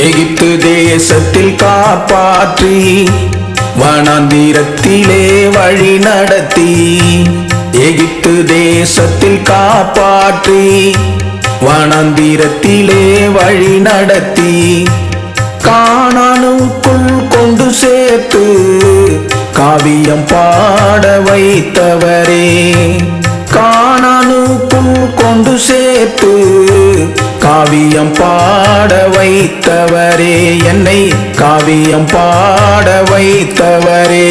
எகிப்து தேசத்தில் காப்பாற்றி வனாந்திரத்திலே வழி நடத்தி எகிப்து தேசத்தில் காப்பாற்றி வனாந்திரத்திலே வழி நடத்தி காணானுக்குள் கொண்டு சேர்த்து காவியம் பாட வைத்தவரே. காணானுக்குள் கொண்டு சேர்த்து காவியம் பாட வைத்தவரே. என்னை காவியம் பாட வைத்தவரே.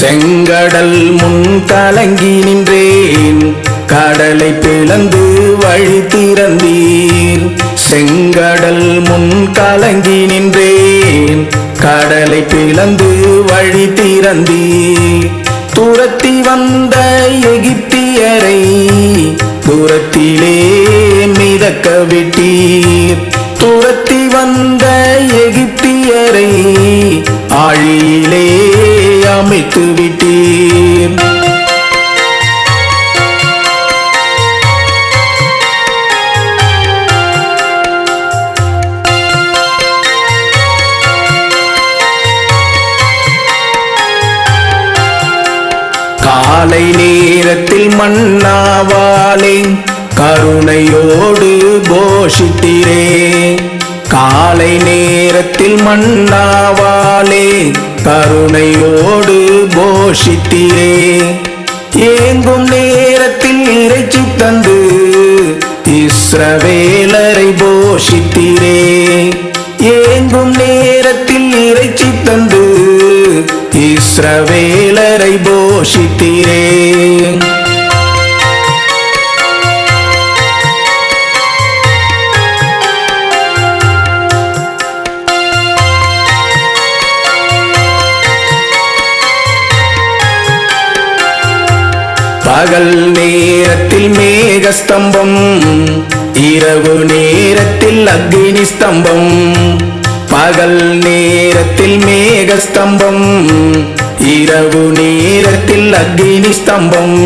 செங்கடல் முன் கலங்கி நின்றேன். கடலை பிளந்து வழி திறந்தீர். செங்கடல் முன் கலங்கி நின்றேன். கடலை பிளந்து வழி திறந்தீர். துரத்தி வந்த எகிப்தியரை தூரத்திலே மிதக்க விட்டீர். துரத்தி வந்த காலை நேரத்தில் மன்னாவாலே கருணையோடு கோஷித்திரே. காலை நேரத்தில் மன்னாவாலே கருணையோடு கோஷித்திரே. ஏங்கும் நேரத்தில் இறைச்சி தந்து இஸ்ரவேலரை போஷித்திரே ஏங்கும் நேரத்தில் இறைச்சி தந்து இஸ்ரவேலரை போஷித்தீரே. பகல் நேரத்தில் மேகஸ்தம்பம் இரவு நேரத்தில் அக்னி ஸ்தம்பம். பகல் நேரத்தில் மேகஸ்தம்பம் இரவு நேரத்தில் அக்னி ஸ்தம்பம்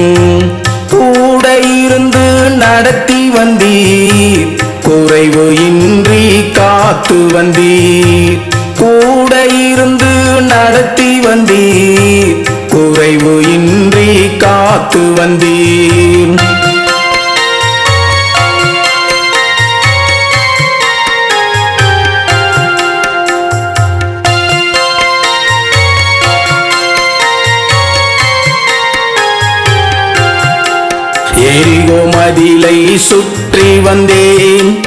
கூட இருந்து நடத்தி வந்தீர் குறைவு இன்றி காத்து வந்தீர். கூட இருந்து நடத்தி வந்தீர் குறைவு இன்றி காத்து வந்தீர். எரிகோ மதிலை சுற்றி வந்தேன்.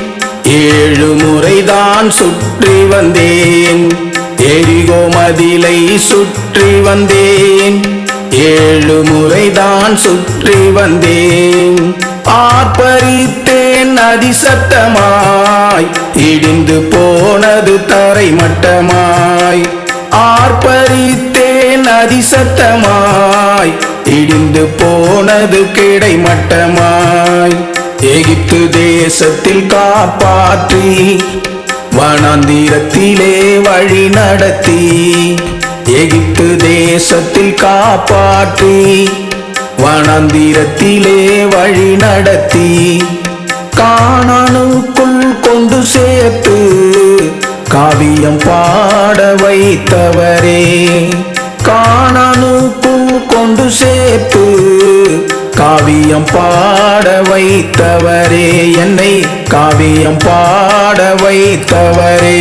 ஏழு முறைதான் சுற்றி வந்தேன். எரிகோ மதிலை சுற்றி வந்தேன். ஏழு முறைதான் சுற்றி வந்தேன். ஆர்ப்பரித்தேன் அதிசத்தமாய். இடிந்து போனது தரை மட்டமாய் ஆர்ப்பரித்தேன் அதிசத்தமாய். இடிந்து போனது கிடைமட்டமாய். எகிப்து தேசத்தில் காப்பாற்றி வனாந்திரத்திலே வழி நடத்தி எகிப்து தேசத்தில் காப்பாற்றி வனாந்திரத்திலே வழி நடத்தி காணானுக்குள் கொண்டு சேர்த்து காவியம் பாட வைத்தவரே. கொண்டு சேர்த்து காவியம் பாட வைத்தவரே என்னை காவியம் பாட வைத்தவரே.